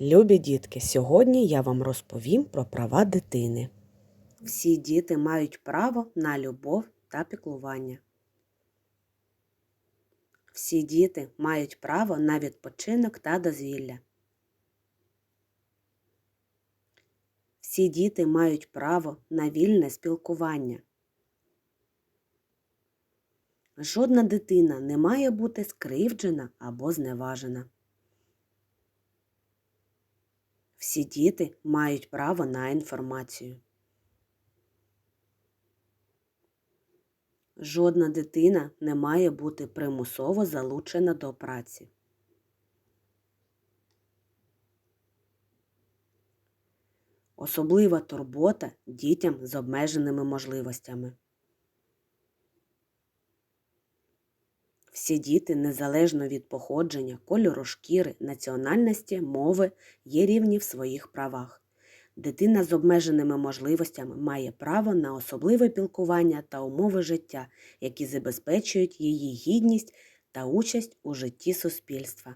Любі дітки, сьогодні я вам розповім про права дитини. Всі діти мають право на любов та піклування. Всі діти мають право на відпочинок та дозвілля. Всі діти мають право на вільне спілкування. Жодна дитина не має бути скривджена або зневажена. Всі діти мають право на інформацію. Жодна дитина не має бути примусово залучена до праці. Особлива турбота дітям з обмеженими можливостями. Всі діти, незалежно від походження, кольору шкіри, національності, мови, є рівні в своїх правах. Дитина з обмеженими можливостями має право на особливе пілкування та умови життя, які забезпечують її гідність та участь у житті суспільства.